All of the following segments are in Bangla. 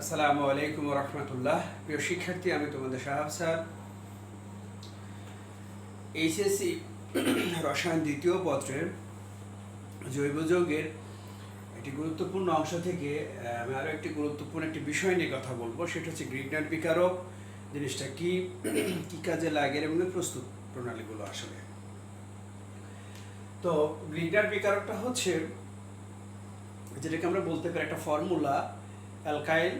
আসসালামু আলাইকুম রহমতুল্লাহ। প্রিয় শিক্ষার্থী, আমি তোমাদের সাহাব স্যার। এইচএসসি রসায়ন দ্বিতীয় পত্রের জৈব যৌগের একটি গুরুত্বপূর্ণ অংশ থেকে আমি আরও একটি গুরুত্বপূর্ণ একটি বিষয় নিয়ে কথা বলব। সেটা হচ্ছে গ্রিগনার বিকারক। জিনিসটা কি কি কাজে লাগে এবং প্রস্তুত প্রণালীগুলো আসলে। তো গ্রিগনার বিকারকটা হচ্ছে, যেটাকে আমরা বলতে পারি একটা ফর্মুলা অ্যালকাইল,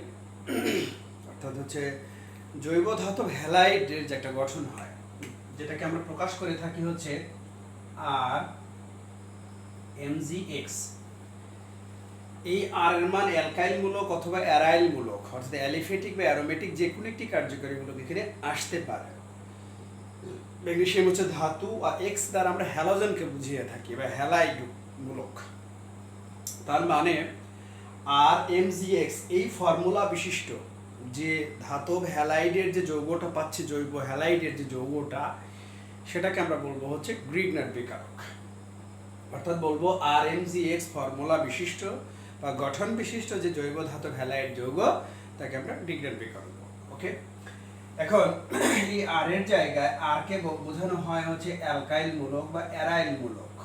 অর্থাৎ হচ্ছে জৈব ধাতব হ্যালাইডের যে একটা গঠন হয়, যেটাকে আমরা প্রকাশ করে থাকি হচ্ছে আর এমজিএক্স এই আর এর মান অ্যালকাইল মূলক অথবা অ্যারাইল মূলক অর্থাৎ অ্যালিফেটিক বা অ্যারোমেটিক যে কোনো একটি কার্যকরী মূলক এখানে আসতে পারে। ম্যাগনেসিয়াম হচ্ছে ধাতু আর এক্স দ্বারা আমরা হ্যালোজেনকে বুঝিয়ে থাকি বা হ্যালাইড মূলক তার মানে আর এমজিএক্স এই ফর্মুলা বিশিষ্ট। যে ধাতব হ্যালাইডের যে যৌগটা পাচ্ছে, জৈব হ্যালাইডের যে যৌগটা, সেটাকে আমরা বলব হচ্ছে গ্রিগনার বিকারক। অর্থাৎ বলব আর এমজিএক্স ফর্মুলা বিশিষ্ট বা গঠন বিশিষ্ট যে জৈব ধাতব হ্যালাইড যৌগ, তাকে আমরা গ্রিগনার বিকারক ওকে এখন, এই আর এর জায়গায় আর কে বোঝানো হয় হচ্ছে অ্যালকাইল মূলক বা অ্যারাইল মূলক।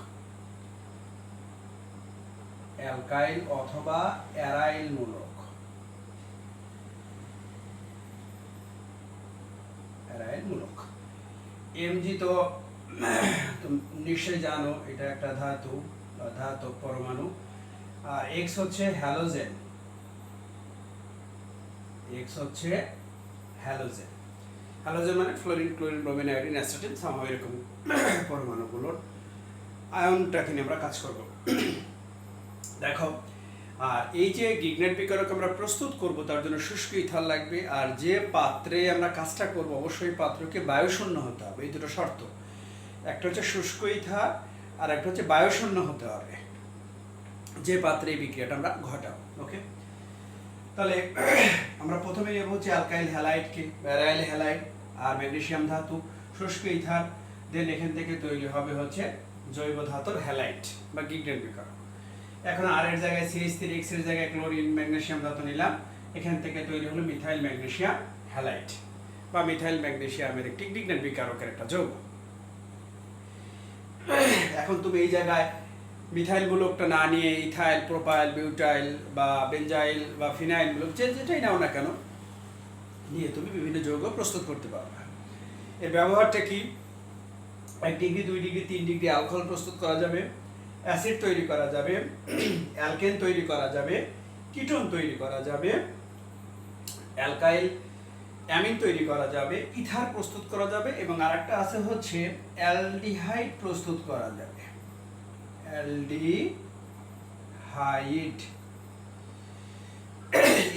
অ্যালকাইল অথবা অ্যারাইল মূলক। অ্যারাইল মূলক। এমজি তো তুমি নিশ্চয়ই জানো, এটা একটা ধাতু, বা ধাতব পরমাণু। আর এক্স হচ্ছে হ্যালোজেন এক্স হচ্ছে হ্যালোজেন হ্যালোজেন মানে fluorine chlorine bromine iodine astatine সামা এরকম পরমাণুগুলোর আয়নটাকে নিয়ে আমরা কাজ করব। দেখো আর এই যে গিগনেট বিকারক আমরা প্রস্তুত করব, তার জন্য শুষ্ক ইথার লাগবে, আর যে পাত্রে আমরা কাজটা করব, অবশ্যই পাত্রকে বায়ুশূন্য হতে হবে, এই দুটো শর্ত। একটা হচ্ছে শুষ্ক ইথার আর একটা হচ্ছে বায়ুশূন্য হতে হবে। যে পাত্রে এই বিক্রিয়াটা আমরা ঘটাবো, ওকে? তাহলে আমরা প্রথমে নেব হচ্ছে অ্যালকাইল হ্যালাইডকে ব্যারাইল হ্যালাইড আর ম্যাগনেসিয়াম ধাতু, শুষ্ক ইথার দেন এখান থেকে তৈরি হবে হচ্ছে জৈব ধাতুর হ্যালাইট বা গিগনেট বিকারক। এখন আর এর জায়গায় সিএইচ থ্রি, এক্সের জায়গায় ক্লোরিন, ম্যাগনেসিয়াম ধাতু নিলাম। এখান থেকে তৈরি হলো মিথাইল ম্যাগনেসিয়াম হ্যালাইট বা মিথাইল ম্যাগনেসিয়ামের একটি গিগনেট বিকারকের একটা যৌগ। এখন তুমি এই জায়গায় মিথাইল মূলকটা না নিয়ে ইথাইল, প্রোপাইল, বিউটাইল বা বেঞ্জাইল বা ফিনাইল মূলক যে যেটাই নাও না কেন, নিয়ে তুমি বিভিন্ন যৌগ প্রস্তুত করতে পারবে। এর ব্যবহারটা কি? এক ডিগ্রি, দুই ডিগ্রি, তিন ডিগ্রি অ্যালকোহল প্রস্তুত করা যাবে। অ্যাসিড তৈরি করা যাবে, অ্যালকেন তৈরি করা যাবে, কিটোন তৈরি করা যাবে, অ্যালকাইল অ্যামিন তৈরি করা যাবে, ইথার প্রস্তুত করা যাবে এবং আরেকটা আছে হচ্ছে অ্যালডিহাইড প্রস্তুত করা যাবে। অ্যালডিহাইড।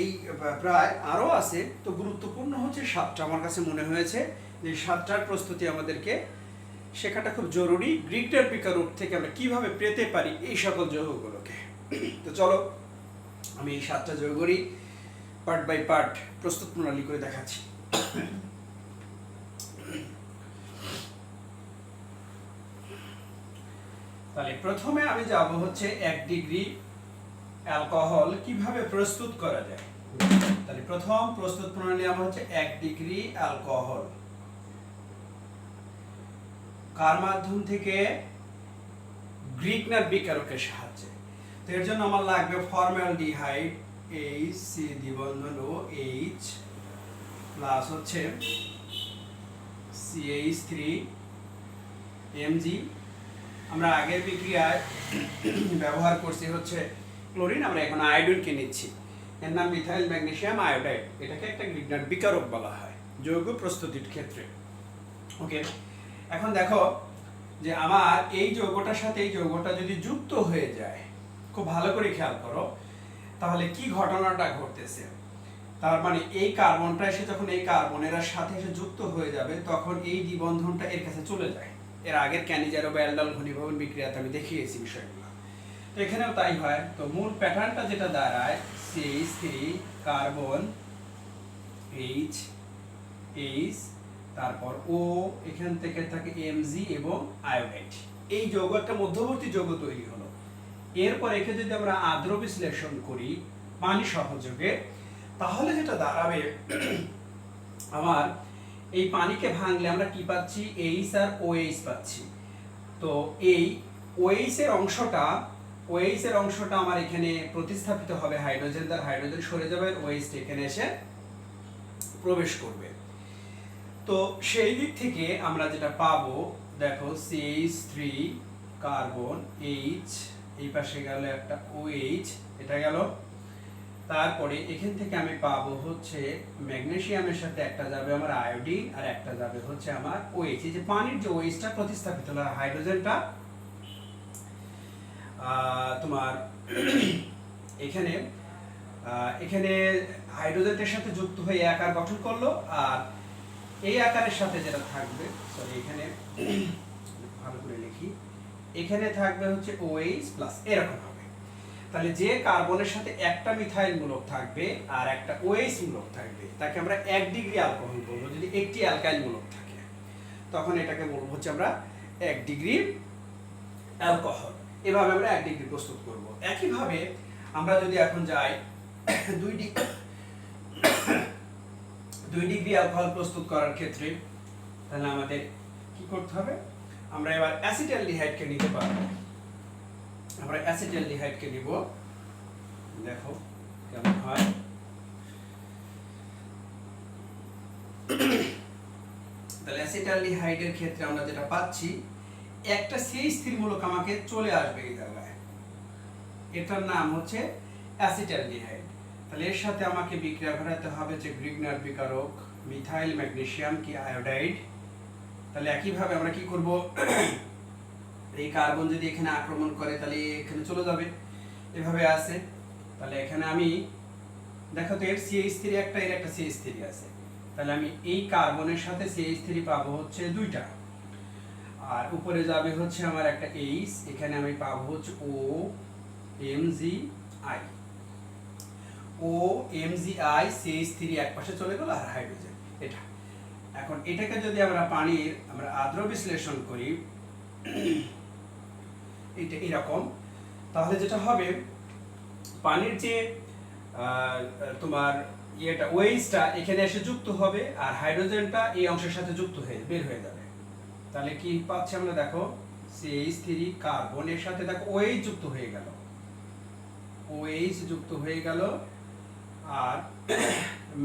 এই, প্রায় আরও আছে, তো গুরুত্বপূর্ণ হচ্ছে সাতটা। আমার কাছে মনে হয়েছে যে সাতটার প্রস্তুতি আমাদেরকে শেখাটা খুব জরুরি। গ্রিকটার বিকারূপ থেকে আমরা কীভাবে পেতে পারি এই সকল যৌগগুলোকে? তো চলো, আমি এই সাতটা যৌগরই পার্ট বাই পার্ট প্রস্তুত প্রণালী করে দেখাচ্ছি। তাহলে প্রথমে আমি যাব হচ্ছে এক ডিগ্রি অ্যালকোহল কীভাবে প্রস্তুত করা যায়? তাহলে প্রথম প্রস্তুত প্রণালী আমার হচ্ছে এক ডিগ্রি অ্যালকোহল। কার মাধ্যম থেকে? গ্রিকনার বিকারকের সাহায্যে। তো এর জন্য আমার লাগবে ফর্মাল ডিহাইড এইচ সি দ্বিবন্ধন ও, এইচ, প্লাস হচ্ছে সিএইচ থ্রি এমজি আমরা আগের বিক্রিয়ায় ব্যবহার করছি হচ্ছে ক্লোরিন, আমরা এখন আয়োডিনকে নিচ্ছি। এর নাম মিথাইল ম্যাগনেশিয়াম আয়োডাইড এটাকে একটা গ্রিগনার বিকারক বলা হয়, যৌগ প্রস্তুতির ক্ষেত্রে। ওকে? এখন দেখো যে আমার এই যৌগটার সাথে এই যৌগটা যদি যুক্ত হয়ে যায়, খুব ভালো করে খেয়াল করো, তাহলে কি ঘটনাটা ঘটতেছে? তার মানে এই কার্বনটা এসে যখন এই কার্বনের সাথে এসে যুক্ত হয়ে যাবে, তখন এই দ্বিবন্ধনটা এর কাছে চলে যায়। এর আগের ক্যানিজারো বা অ্যালডাল ঘনীভবন বিক্রিয়াতে আমি দেখিয়েছি বিষয়গুলো। তো এখানেও তাই হয়। তো মূল প্যাটার্নটা যেটা দাঁড়ায় CH three carbon H H তারপর ও এখান থেকে থাকে এমজি এবং আয়োডাইড এই যৌগ একটা মধ্যবর্তী যৌগ তৈরি হলো। এরপর একে যদি আমরা আদ্র বিশ্লেষণ করি, পানি সহযোগে তাহলে যেটা দাঁড়াবে, আমার এই পানিকে ভাঙলে আমরা কি পাচ্ছি? এইচ আর ওএইচ পাচ্ছি। তো এই ওএইচ এর অংশটা ওএইচ এর অংশটা আমার এখানে প্রতিস্থাপিত হবে হাইড্রোজেন, তার হাইড্রোজেন সরে যাবে ওএইচ এখানে এসে প্রবেশ করবে। তো সেই দিক থেকে আমরা যেটা পাবো, দেখো সিএইচ থ্রি কার্বন এইচ এই পাশে গেল একটা ওএইচ এটা গেল। তারপরে এখান থেকে আমি পাবো হচ্ছে ম্যাগনেসিয়ামের সাথে একটা যাবে আমার আয়োডিন আর একটা যাবে হচ্ছে আমার ওএইচ এই যে পানির যে ওএইচটা প্রতিস্থাপিত হলো হাইড্রোজেনটা তোমার এখানে এখানে হাইড্রোজেনটার সাথে যুক্ত হয়ে এই আকার গঠন করল আর এই আকারের সাথে যেটা থাকবে সরি এখানে ভালো করে লিখি, এখানে থাকবে হচ্ছে OH প্লাস এরকম হবে। তাহলে যে কার্বনের সাথে একটা মিথাইল মূলক থাকবে আর একটা OH মূলক থাকবে, তাকে আমরা এক ডিগ্রি অ্যালকোহল বলব, যদি একটি অ্যালকাইল মূলক থাকে। তখন এটাকে বলব হচ্ছে আমরা এক ডিগ্রি অ্যালকোহল। এভাবে আমরা এক ডিগ্রি প্রস্তুত করব। একইভাবে আমরা যদি এখন যাই, দুই ডিগ্রি দুই ডিগ্রি অ্যালকোহল প্রস্তুত করার ক্ষেত্রে তাহলে আমাদের কি করতে হবে? আমরা এবার নিতে আমরা নিব। দেখো কেমন হয়। তাহলে অ্যাসিটালডিহাইডের ক্ষেত্রে আমরা যেটা পাচ্ছি, একটা সেই স্থিরমূলক আমাকে চলে আসবে এই জায়গায়। এটার নাম হচ্ছে অ্যাসিটালডিহাইড। তাহলে এর সাথে আমাকে বিক্রিয়া ঘটাতে হবে যে গ্রিগনার বিকারক, মিথাইল, ম্যাগনেসিয়াম কি আয়োডাইড? তাহলে একইভাবে আমরা কি করব? এই কার্বন যদি এখানে আক্রমণ করে, তাহলে এখানে চলে যাবে। এভাবে আছে। তাহলে এখানে আমি, দেখো তো এর সিএইচ থ্রি একটা, এর একটা সিএইচ থ্রি আছে। তাহলে আমি এই কার্বনের সাথে সিএইচ থ্রি পাবো হচ্ছে দুইটা। আর উপরে যাবে হচ্ছে আমার একটা এইচ এখানে আমি পাবো হচ্ছে O M G I O M G I CH three এক পাশে চলে গেল আর হাইড্রোজেন এটা। এখন এটাকে যদি আমরা পানির আমরা আদ্র বিশ্লেষণ করি, এটা এরকম, তাহলে যেটা হবে, পানির যে তোমার ইয়েটা ওয়েসটা এখানে এসে যুক্ত হবে আর হাইড্রোজেনটা এই অংশের সাথে যুক্ত হয়ে, বের হয়ে যাবে। তাহলে কি পাচ্ছি আমরা দেখো সিএইচ থ্রি কার্বন এর সাথে দেখো ওএইচ যুক্ত হয়ে গেল। ওএইচ যুক্ত হয়ে গেল আর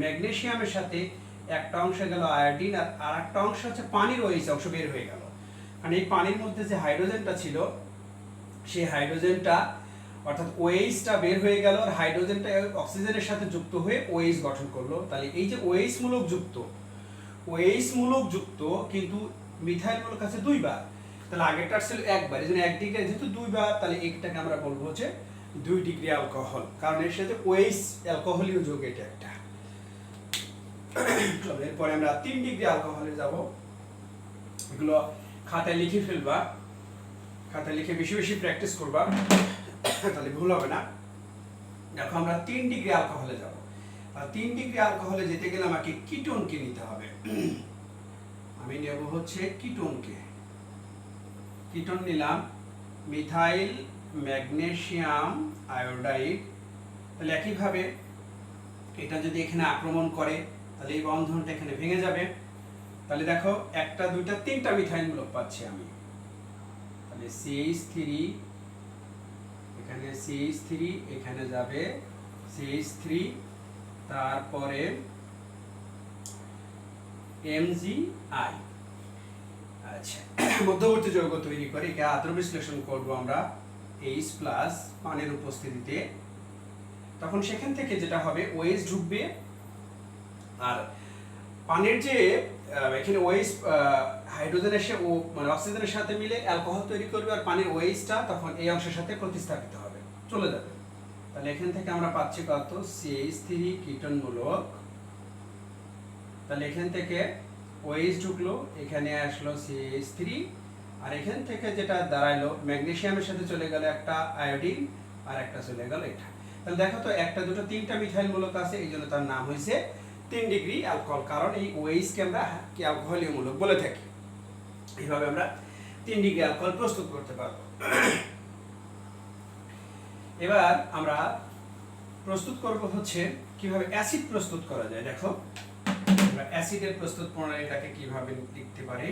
ম্যাগনেসিয়ামের সাথে একটা অংশ গেল আয়োডিন আর আর একটা অংশ হচ্ছে পানির ওএইচ অংশ বের হয়ে গেল। কারণ এই পানির মধ্যে যে হাইড্রোজেনটা ছিল, সেই হাইড্রোজেনটা অর্থাৎ ওএইচটা বের হয়ে গেল আর হাইড্রোজেনটা অক্সিজেনের সাথে যুক্ত হয়ে ওএইচ গঠন করল। তাহলে এই যে ওএইচ মূলক যুক্ত ওএইচ মূলক যুক্ত কিন্তু মিথাইল মূলক আছে দুইবার। তাহলে আগেরটার ছিল একবার, এই জন্য এক ডিগ্রি, যেহেতু দুইবার, তাহলে একটাকে আমরা বলব হচ্ছে দুই ডিগ্রি অ্যালকোহল কারণ এর সাথে ওএইচ অ্যালকোহলীয় যোগ এটা একটা। চলো এরপরে আমরা তিন ডিগ্রি অ্যালকোহলে যাব। এগুলো খাতায় লিখে ফেলবা। খাতায় লিখে বেশি বেশি প্র্যাকটিস করবা। তাহলে ভুল হবে না। দেখো, আমরা তিন ডিগ্রি অ্যালকোহলে যাব। আর তিন ডিগ্রি অ্যালকোহলে যেতে গেলে আমাকে কিটোনকে নিতে হবে। আমি নেব হচ্ছে কিটোনকে কিটোন নিলাম মিথাইল ম্যাগনেসিয়াম আয়োডাইড। তাহলে একইভাবে এটা যদি এখানে আক্রমণ করে, তাহলে এই বন্ধনটা এখানে ভেঙে যাবে। তাহলে দেখো, একটা, দুইটা, তিনটা মিথাইল মূলক পাচ্ছি আমি। তাহলে সিএইচ থ্রি এখানে সিএইচ থ্রি এখানে যাবে সিএইচ থ্রি তারপরে এমজি আই আচ্ছা মধ্যবর্তী যৌগ তৈরি করে, একে আদ্র বিশ্লেষণ করব আমরা। এইচ প্লাস পানির উপস্থিতিতে, তখন সেখান থেকে যেটা হবে ওএস ঢুকবে। আর পানির যে এখানে ওএস হাইড্রোজেন এসে ও মানে অক্সিজেনের সাথে মিলে অ্যালকোহল তৈরি করবে আর পানির ওএসটা তখন এই অংশের সাথে প্রতিস্থাপিত হবে। চলে যাবে। তাহলে এখান থেকে আমরা পাচ্ছি কত? সিএইচ থ্রি কীটনমূলক। তাহলে এখান থেকে ওএইচ ঢুকলো, এখানে আসলো সিএইচ থ্রি আর এখান থেকে যেটা দাঁড়াইলো ম্যাগনেসিয়ামের সাথে চলে গেল একটা আয়োডিন আর একটা চলে গেল এটা। তাহলে দেখো তো, একটা, দুটো, তিনটা মিথাইল মূলক আছে, এই জন্য তার নাম হয়েছে তিন ডিগ্রি অ্যালকোহল, কারণ এই ওএইচকে আমরা কি অ্যালকোহলীয় মূলক বলে থাকি। এইভাবে আমরা তিন ডিগ্রি অ্যালকোহল প্রস্তুত করতে পারব। এবার আমরা প্রস্তুত করব হচ্ছে কীভাবে অ্যাসিড প্রস্তুত করা যায়। দেখো, আমরা অ্যাসিডের প্রস্তুত প্রণালীটাকে কীভাবে লিখতে পারি?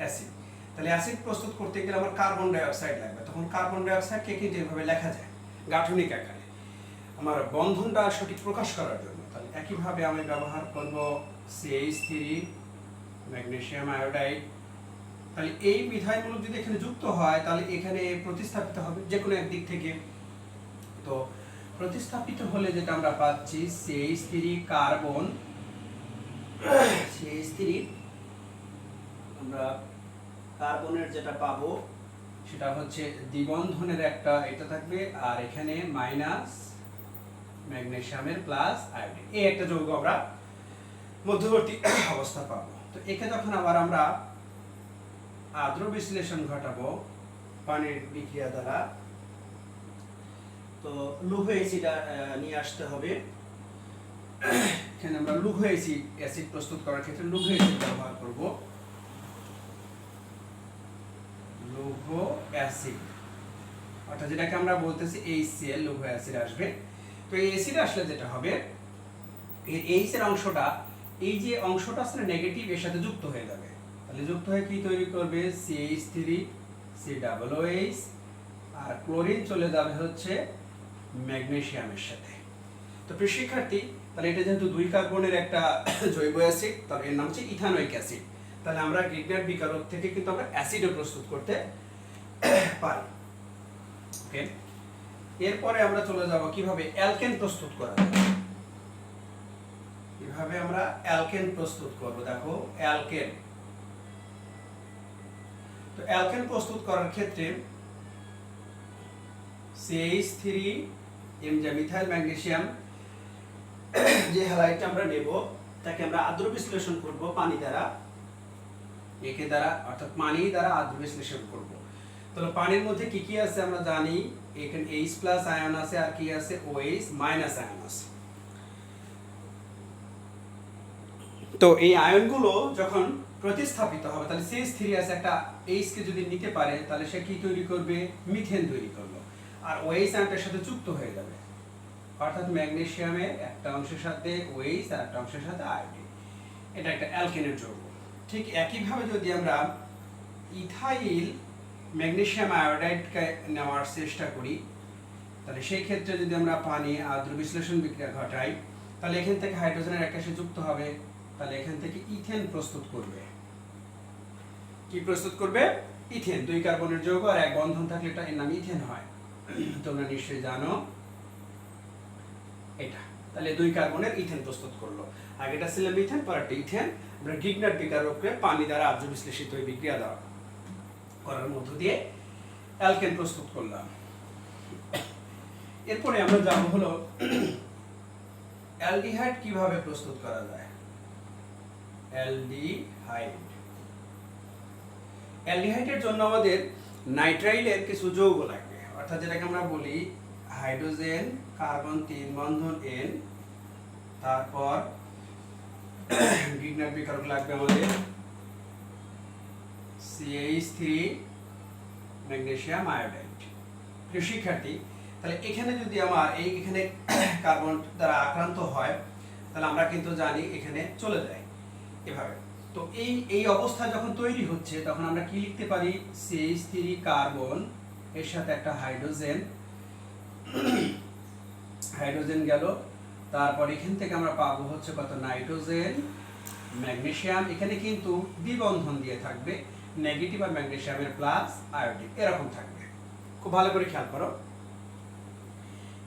অ্যাসিড। তাহলে অ্যাসিড প্রস্তুত করতে গেলে আমার কার্বন ডাই অক্সাইড লাগবে। তখন কার্বন ডাই অক্সাইডকে কিন্তু এভাবে লেখা যায়? গাঠনিক আকারে। আমার বন্ধনটা সঠিক প্রকাশ করার জন্য। তাহলে একইভাবে আমি ব্যবহার করব সিএইচ থ্রি ম্যাগনেসিয়াম আয়োডাইড। তাহলে এই বিধায়মূলক যদি এখানে যুক্ত হয়, তাহলে এখানে প্রতিস্থাপিত হবে যে কোনো একদিক থেকে। তো প্রতিস্থাপিত হলে যেটা আমরা পাচ্ছি CH three carbon. CH three আমরা কার্বনের যেটা পাবো, সেটা হচ্ছে দ্বিবন্ধনের একটা, এটা থাকবে, আর এখানে মাইনাস ম্যাগনেসিয়ামের প্লাস আয়োডিন। এই একটা যৌগ আমরা মধ্যবর্তী অবস্থা পাবো। তো একে যখন আবার আমরা আদ্র বিশ্লেষণ ঘটাবো পানির বিক্রিয়া দ্বারা, তো লৌহ অ্যাসিড নিয়ে আসতে হবে। এখানে আমরা লৌহ অ্যাসিড অ্যাসিড প্রস্তুত করার ক্ষেত্রে লৌহ অ্যাসিড ব্যবহার করব। লৌহ অ্যাসিড অর্থাৎ যেটাকে আমরা বলতেছি এইচসিএল লৌহ অ্যাসিড আসবে। তো এই অ্যাসিড আসলে যেটা হবে, এই এইচ এর অংশটা, এই যে অংশটা আসলে নেগেটিভ এর সাথে যুক্ত হয়ে যাবে। তাহলে যুক্ত হয়ে কি তৈরি করবে? CH three C double H আর ক্লোরিন চলে যাবে হচ্ছে ম্যাগনেসিয়ামের সাথে। তো প্রিয় শিক্ষার্থী, তাহলে এটা যেহেতু দুই কার্বনের একটা জৈব অ্যাসিড, তাহলে এর নাম হচ্ছে ইথানোইক অ্যাসিড তাহলে আমরা গ্রিগনার বিকারক থেকে কিন্তু আমরা অ্যাসিডও প্রস্তুত করতে পারি। ওকে এরপরে আমরা চলে যাব কীভাবে অ্যালকেন প্রস্তুত করা কীভাবে আমরা অ্যালকেন প্রস্তুত করব? দেখো, অ্যালকেন। তো অ্যালকেন প্রস্তুত করার ক্ষেত্রে সিএইচ থ্রি এম যা মিথাইল ম্যাগনেসিয়াম যে হ্যালাইডটা আমরা নেব, তাকে আমরা আদ্র বিশ্লেষণ করব পানি দ্বারা। একে দ্বারা, অর্থাৎ পানি দ্বারা আদ্র বিশ্লেষণ করব। তাহলে পানির মধ্যে কি কি আছে আমরা জানি? এখানে এইচ প্লাস আয়ন আছে, আর কি আছে? ও ওএইচ মাইনাস আয়ন আছে। তো এই আয়নগুলো যখন প্রতিস্থাপিত হবে, তাহলে সিএস থ্রি আছে একটা এইচ কে যদি নিতে পারে, তাহলে সে কি তৈরি করবে? মিথেন তৈরি করল। আর ওএইচ আয়নটার সাথে যুক্ত হয়ে যাবে। অর্থাৎ ম্যাগনেসিয়ামের একটা অংশের সাথে ওএইচ আর একটা অংশের সাথে আয়োডিন এটা একটা অ্যালকেনের যৌগ। ঠিক একইভাবে যদি আমরা ইথাইল, ম্যাগনেসিয়াম আয়োডাইডকে নেওয়ার চেষ্টা করি, তাহলে সেই ক্ষেত্রে যদি আমরা পানি আদ্র বিশ্লেষণ বিক্রিয়া ঘটাই, তাহলে এখান থেকে হাইড্রোজেনের একটা সে যুক্ত হবে, তাহলে এখান থেকে ইথেন প্রস্তুত করবে। কি প্রস্তুত করবে? ইথেন, দুই কার্বনের যৌগ আর এক বন্ধন থাকলে এটা এর নাম ইথেন হয়। তোমরা নিশ্চয়ই জানো এটা। তাহলে দুই কার্বনের ইথেন প্রস্তুত করল। আগেটা ছিল মিথেন, পরেরটা ইথেন। আমরা গিগনার বিকারককে পানি দ্বারা আর্য বিশ্লেষিত ওই বিক্রিয়া দেওয়া করার মধ্য দিয়ে অ্যালকেন প্রস্তুত করলাম। এরপরে আমরা যাব হলো অ্যালডিহাইড কীভাবে প্রস্তুত করা যায়? অ্যালডিহাইড। অ্যালডিহাইডের জন্য আমাদের নাইট্রাইলের কিছু যৌগ লাগবে। অর্থাৎ যেটাকে আমরা বলি হাইড্রোজেন, কার্বন তিন বন্ধন এন তারপর গ্রিগনার বিকারক লাগবে আমাদের সিএইচ থ্রি ম্যাগনেসিয়াম আয়োডাইড। প্রিয় শিক্ষার্থী, তাহলে এখানে যদি আমার এই এখানে কার্বন দ্বারা আক্রান্ত হয়, তাহলে আমরা কিন্তু জানি এখানে চলে যায় এভাবে। তো এই এই অবস্থা যখন তৈরি হচ্ছে, তখন আমরা কি লিখতে পারি? সিএইচ থ্রি কার্বন এর সাথে একটা হাইড্রোজেন হাইড্রোজেন গেল। তারপর এখান থেকে আমরা পাবো হচ্ছে কত? নাইট্রোজেন ম্যাগনেসিয়াম এখানে কিন্তু দ্বিবন্ধন দিয়ে থাকবে। নেগেটিভ আর ম্যাগনেসিয়ামের প্লাস আয়োডিন। এরকম থাকবে। খুব ভালো করে খেয়াল করো।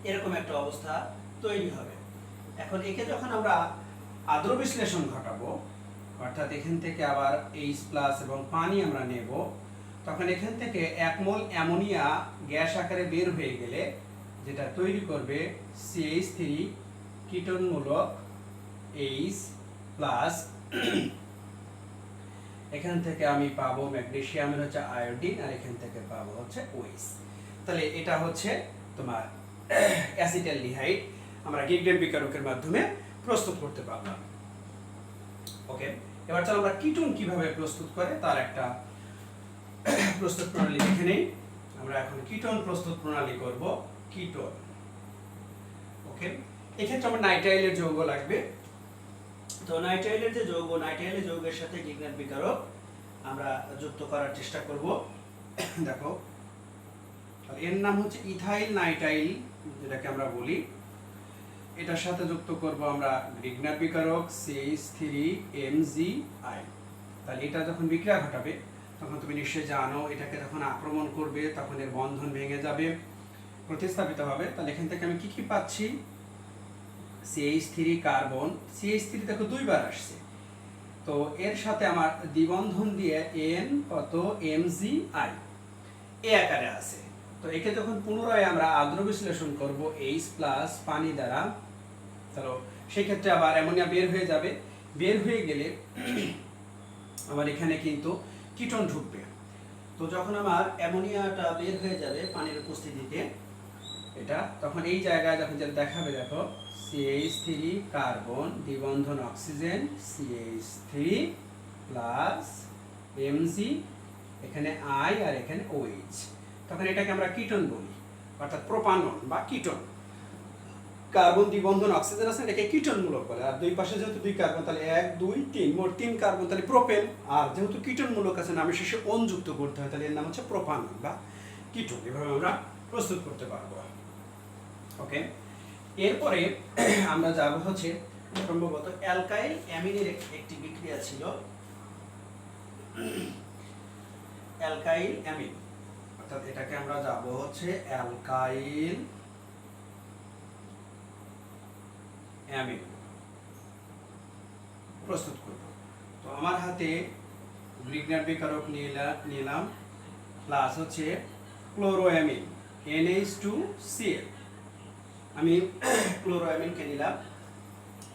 এরকম একটা অবস্থা তৈরি হবে। এখন একে যখন আমরা আদ্র বিশ্লেষণ ঘটাবো, অর্থাৎ এখান থেকে আবার এইচ প্লাস এবং পানি আমরা নেব, তখন এখান থেকে এক মোল অ্যামোনিয়া গ্যাস আকারে বের হয়ে গেলে যেটা তৈরি করবে সিএইচ থ্রি কীটনমূলক এইচ প্লাস এখান থেকে আমি পাবো ম্যাগনেসিয়ামের হচ্ছে আয়োডিন আর এখান থেকে পাবো হচ্ছে ওইস তাহলে এটা হচ্ছে তোমার অ্যাসিটাল অ্যাসিটালডিহাইড। আমরা গিগডেন বিকারকের মাধ্যমে প্রস্তুত করতে পারলাম। ওকে, এবার চলো আমরা কিটোন কীভাবে প্রস্তুত করে তার একটা প্রস্তুত প্রণালী দেখে নেই। আমরা এখন কিটোন প্রস্তুত প্রণালী করব। কিটোন ওকে এক্ষেত্রে আমার নাইট্রাইলের যৌগ লাগবে। তো নাইট্রাইলের যে যৌগ নাইট্রাইলের যৌগের সাথে গিগনাট বিকারক আমরা যুক্ত করার চেষ্টা করব। দেখো এর নাম হচ্ছে ইথাইল নাইট্রাইল যেটাকে আমরা বলি। এটার সাথে যুক্ত করব আমরা গ্রিগনার বিকারক সিএইচ থ্রি এমজি আই তাহলে এটা যখন বিক্রিয়া ঘটাবে, তখন তুমি নিশ্চয়ই জানো, এটাকে যখন আক্রমণ করবে, তখন এর বন্ধন ভেঙে যাবে। প্রতিস্থাপিত হবে। তাহলে এখান থেকে আমি কি কি পাচ্ছি? CH three carbon CH three দেখো দুইবার আসছে। তো এর সাথে আমার দ্বিবন্ধন দিয়ে এন কত? এমজি আই এ আকারে আছে। তো একে যখন পুনরায় আমরা আদ্র বিশ্লেষণ করব এইচ প্লাস পানি দ্বারা চলো সেই ক্ষেত্রে আবার অ্যামোনিয়া বের হয়ে যাবে। বের হয়ে গেলে আমার এখানে কিন্তু কিটন ঢুকবে। তো যখন আমার অ্যামোনিয়াটা বের হয়ে যাবে পানির উপস্থিতিতে এটা, তখন এই জায়গায় যখন যেটা দেখাবে, দেখো CH three carbon দ্বিবন্ধন oxygen CH three plus MG এখানে আই আর এখানে ওএইচ তখন এটাকে আমরা কিটন বলি, অর্থাৎ প্রোপানন বা কিটন। কার্বন দ্বিবন্ধন অক্সিজেন আছে, এটাকে কিটনমূলক বলে। আর দুই পাশে যেহেতু দুই কার্বন তাহলে এক, দুই, তিন, মোট তিন কার্বন তাহলে প্রোপেন আর যেহেতু কিটনমূলক আছে নামে শেষে অন যুক্ত করতে হয়, তাহলে এর নাম হচ্ছে প্রোপানন বা কিটন। এভাবে আমরা প্রস্তুত করতে পারব। ওকে? এরপরে আমরা যাব হচ্ছে সম্ভবত অ্যালকাইল অ্যামিনের এক- একটি বিক্রিয়া ছিল। অ্যালকাইল অ্যামিন, অর্থাৎ এটাকে আমরা যাব হচ্ছে অ্যালকাইল অ্যামিন। প্রস্তুত করব। তো আমার হাতে গ্রিগনার বিকারক নিলা- নিলাম প্লাস হচ্ছে ক্লোরোঅ্যামিন এনএইচ টু সিএল আমি ক্লোরোঅ্যামিনকে নিলাম।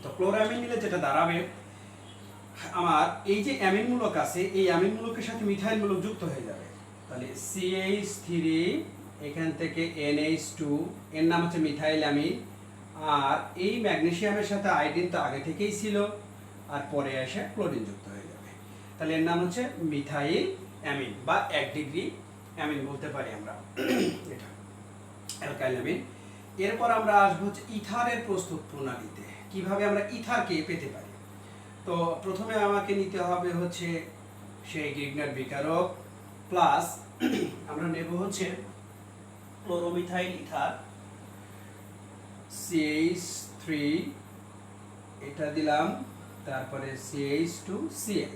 তো ক্লোরোয়ামিন নিলে যেটা দাঁড়াবে, আমার এই যে অ্যামিনমূলক আছে, এই অ্যামিনমূলকের সাথে মিথাইল মূলক যুক্ত হয়ে যাবে। তাহলে সিএইচ থ্রি এখান থেকে এনএইচ টু এর নাম হচ্ছে মিথাইল অ্যামিন আর এই ম্যাগনেসিয়ামের সাথে আয়োডিন তো আগে থেকেই ছিল, আর পরে এসে ক্লোরিন যুক্ত হয়ে যাবে। তাহলে এর নাম হচ্ছে মিথাইল অ্যামিন বা এক ডিগ্রি অ্যামিন বলতে পারি আমরা। এটা অ্যালকাইল অ্যামিন এরপর আমরা আসব হচ্ছে ইথারের প্রস্তুত প্রণালীতে। কীভাবে আমরা ইথারকে পেতে পারি? তো প্রথমে আমাকে নিতে হবে হচ্ছে সেই গিগনার বিকারক, প্লাস আমরা নেব হচ্ছে ক্লোরোমিথাইল ইথার। সিএইচ থ্রি এটা দিলাম, তারপরে সিএইচ টু সিএল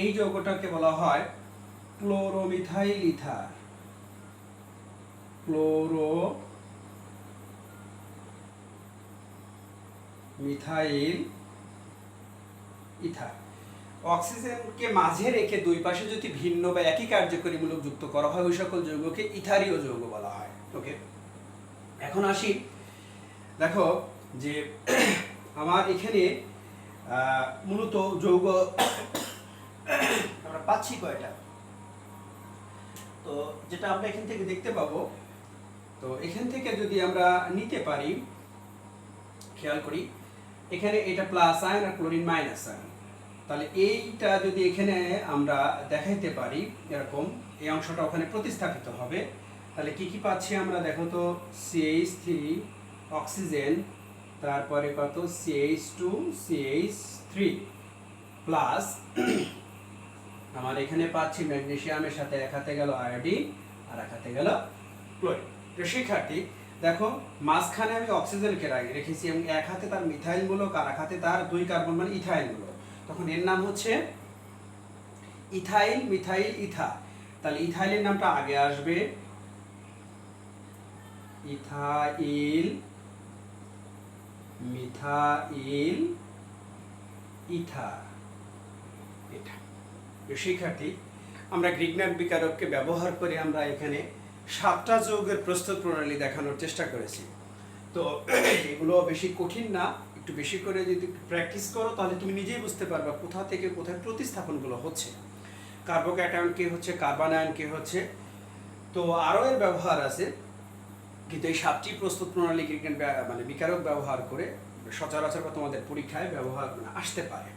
এই যৌগটাকে বলা হয় chloromethyl ether. Chloro methyl ether অক্সিজেনকে মাঝে রেখে দুই পাশে যদি ভিন্ন বা একই কার্যকরীমূলক যুক্ত করা হয়, ওই সকল যৌগকে ইথারীয় যৌগ বলা হয়। ওকে এখন আসি। দেখো যে আমার এখানে মূলত যৌগ আমরা পাচ্ছি কয়টা? তো যেটা আমরা এখান থেকে দেখতে পাবো, তো এখান থেকে যদি আমরা নিতে পারি, খেয়াল করি এখানে এটা প্লাস আয়ন আর ক্লোরিন মাইনাস আয়ন তাহলে এইটা যদি এখানে আমরা দেখাইতে পারি, এরকম, এই অংশটা ওখানে প্রতিস্থাপিত হবে। তাহলে কি কি পাচ্ছি আমরা? দেখো তো সিএইচ থ্রি অক্সিজেন তারপরে কত? CH two CH three plus আমার এখানে পাচ্ছি ম্যাগনেসিয়ামের সাথে এক হাতে গেল আয়োডিন আর এক হাতে গেল ক্লোরিন তো শিক্ষার্থী দেখো, মাঝখানে আমি অক্সিজেনকে রাখি- রেখেছি এবং এক হাতে তার মিথাইল মূলক আর এক হাতে তার দুই কার্বন মানে ইথাইল মূলক। তখন এর নাম হচ্ছে ইথাইল মিথাইল ইথা তাহলে ইথাইলের নামটা আগে আসবে। ইথাইল মিথাইল ইথা এটা। শিক্ষার্থী, আমরা গ্রিগনার বিকারককে ব্যবহার করে আমরা এখানে সাতটা যৌগের প্রস্তুত প্রণালী দেখানোর চেষ্টা করেছি। তো এগুলো বেশি কঠিন না, একটু বেশি করে যদি প্র্যাকটিস করো, তাহলে তুমি নিজেই বুঝতে পারবা কোথা থেকে কোথায় প্রতিস্থাপনগুলো হচ্ছে। কার্বোক্যাটায়ন কে হচ্ছে কার্বানায়ন কে হচ্ছে। তো আরও এর ব্যবহার আছে, কিন্তু এই সাতটি প্রস্তুত প্রণালী ব্যা- মানে বিকারক ব্যবহার করে সচরাচর তোমাদের পরীক্ষায় ব্যবহার আসতে পারে।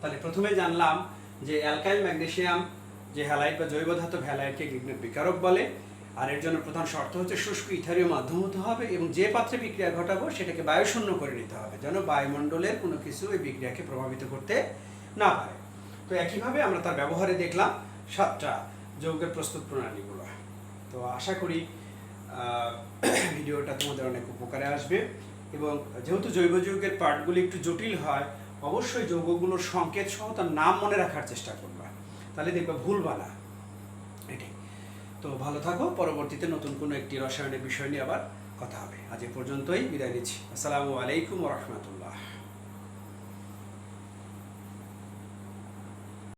তাহলে প্রথমে জানলাম যে অ্যালকাইল ম্যাগনেসিয়াম যে হ্যালাইট বা জৈব ধাতব হ্যালাইটকে গ্রিগনার বিকারক বলে আর এর জন্য প্রধান শর্ত হচ্ছে শুষ্ক ইথারীয় মাধ্যম হতে হবে এবং যে পাত্রে বিক্রিয়া ঘটাবো সেটাকে বায়ুশূন্য করে নিতে হবে যেন বায়ুমণ্ডলের কোনো কিছু এই বিক্রিয়াকে প্রভাবিত করতে না পারে। তো একইভাবে আমরা তার ব্যবহারে দেখলাম সাতটা যৌগের প্রস্তুত প্রণালীগুলো। তো আশা করি ভিডিওটা তোমাদের অনেক উপকারে আসবে এবং যেহেতু জৈব যৌগের পার্টগুলি একটু জটিল হয়, অবশ্যই যৌগগুলোর সংকেত সহ তার নাম মনে রাখার চেষ্টা করবা। তাহলে দেখবে ভুলবা না তো ভালো থাকো। পরবর্তীতে নতুন কোনো একটি রসায়নের বিষয় নিয়ে আবার কথা হবে। আজ এ পর্যন্তই বিদায় নিচ্ছি। আসসালামু আলাইকুম রহমতুল্লাহ।